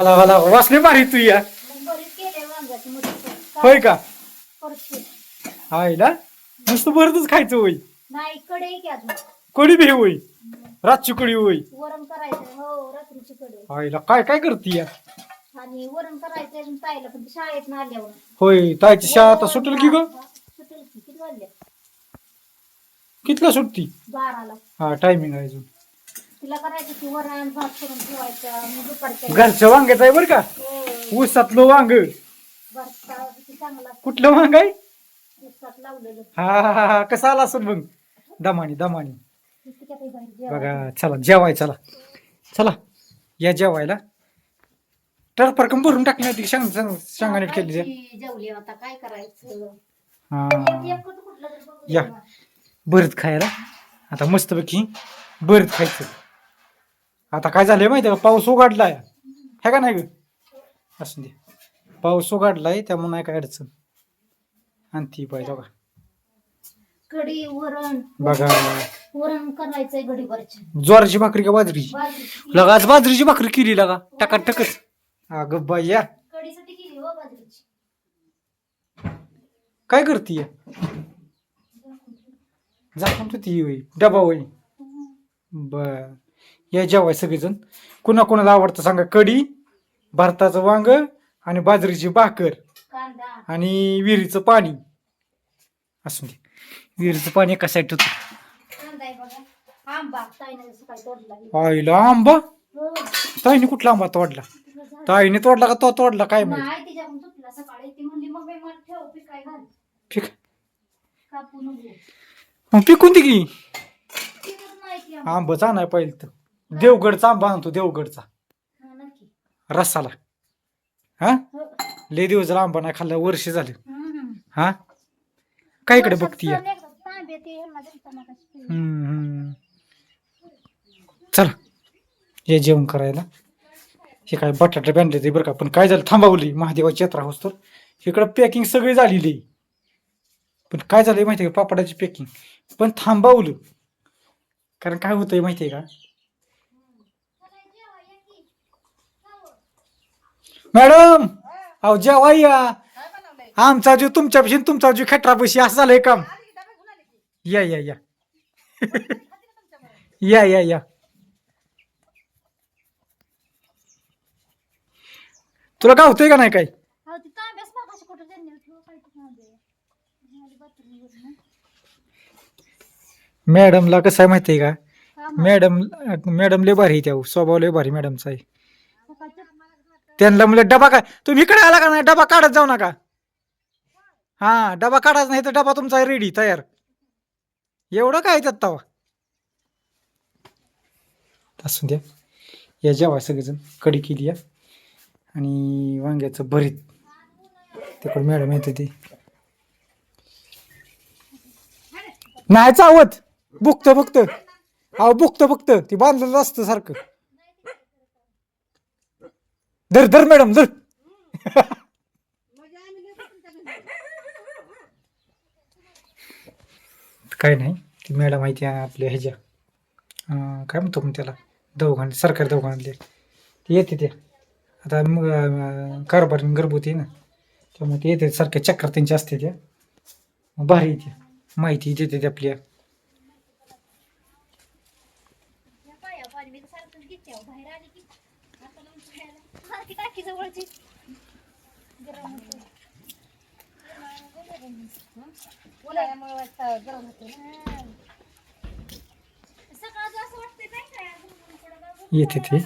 मला मला वासने भारी तू या. होय का? केली. आईला नुसतं भरतच खायचं होय. नाही कडे बी होय. रातची कडी होय. वरण करायचंय. हो रात्रीची कडे आईला काय काय करते या? आणि वरण करायचंय अजून ताईला पण ती शाळेत ना आल्यावर होय तायची शाळा आता सुटेल की ग? सुटेल की. किती कितला सुटती? बाराला. हा टायमिंग आहे अजून. तिला करायचं की वरण भात करून ठेवायचा मग दुपारच्या घरच्या वांग्याचं आहे बरं का? हो. ऊसातलं वांग. भरता किती चांगला कुठलं वांग आहे? लावलेलं. हा हा, हा हा कसा आला असेल मग? दमानी दमानी. किती काय. बघा चला जेवाय चला. चला या जेवायला. तर फरकम भरून केली. ते. जेवली आता काय करायचं? हा. एकच कुठलं तरी बघू या. मला. भरत खायला. आता मस्तपैकी भरत खायचं. आता काय झालंय माहिती का? पाऊस उघडलाय. है का नाही ग? असू दे. पाऊस उघडलाय त्यामुळे नाही काय अडचण. आणि ती पाहिजे बघा. कढी वरण. बघा. वरण करायचंय गडीवरची ज्वारीची भाकरी का बाजरीची? लगा आज बाजरीची भाकरी केली लगा. टकाटकच. अगं बाई या. कढीसाठी केली हो बाजरीची. काय करतीय झाकून तू ती होई. डबा होई. बर. या जेवाय सगळेजण. कुणा कुणाला आवडतं सांगा कढी भाताचं वांग आणि बाजरीची भाकर आणि विहिरीचं पाणी. असू दे. विहिरीचं पाणी एका साईड होतं आईला आंबा? हो. ताईने कुठला आंबा तोडला. ताईने तोडला का तो तोडला? काय माहिती? मग पिकून ती की. आंबा. पाहिजे तर. देवगडचा आंबा आणतो देवगडचा. हा, नक्की. रसाला. हा? हो. लय दिवस झाला आंबा नाही खाल्ला वर्ष झाले. हम्म. हा? काय इकडे वर्षात बघतीय? सण एकदा तांबे ते ह्यांना दिलता मगाशी. हम्म, हम्म. चला ये जेवण करायला. हे काय बटाटे बांधले ते बरं का पण काय झालं थांबवली महादेवाची यात्रा होस तर. इकडं पॅकिंग सगळी झालेली. पण काय झालंय माहिती आहे का पापडाची पॅकिंग पण थांबवलं. कारण काय होतंय माहिती आहे का मॅडम अहो जेव्हा या. आमचा जीव तुमच्यापाशी आणि तुमचा जीव खेटरापाशी असं झालंय काम या या या. या या या. तुला काय होतंय का नाही काय. मॅडमला कसं आहे माहितीये का? का? मॅडम मॅडम लय भारी आहे त्या स्वभाव लय भारी मॅडमचा आहे. त्यांना म्हणलं डबा काय तुम्ही इकडे आला का नाही? डबा काढत जाऊ नका. हा डबा काढाच नाही तर डबा तुमचा रेडी तयार. एवढं काय त्यात तवा? असू द्या. या जेव्हा सगळेजण कडी केली या. आणि वांग्याचं भरीत. तिकडे मॅडम येते ती नाही चावत. बुकत बुकत अहो बुकत बुकत ती बांधलेलं असतं सारखं. धर धर मॅडम धर. काय नाही ती मॅडम आहे त्या आपल्या ह्याच्या. अं, काय म्हणतो आपण त्याला? दवाखान्यात सरकारी दवाखान्यातले. ते येते त्या. आता मग अं, कारभार घरगुती आहे ना त्यामुळे ते येते सारख्या चक्कर त्यांच्या असते त्या. भारी येते. माहिती देते त्या आपल्या या पाया पाणी मी सारखंच घेते अहो. बाहेर आली की आता लावून खायला. टाकी जवळची. गरम होतं. उन्हाळ्यामुळे वाटतं गरम होतं सकाळचं असं वाटतंय नाही काय येते ते.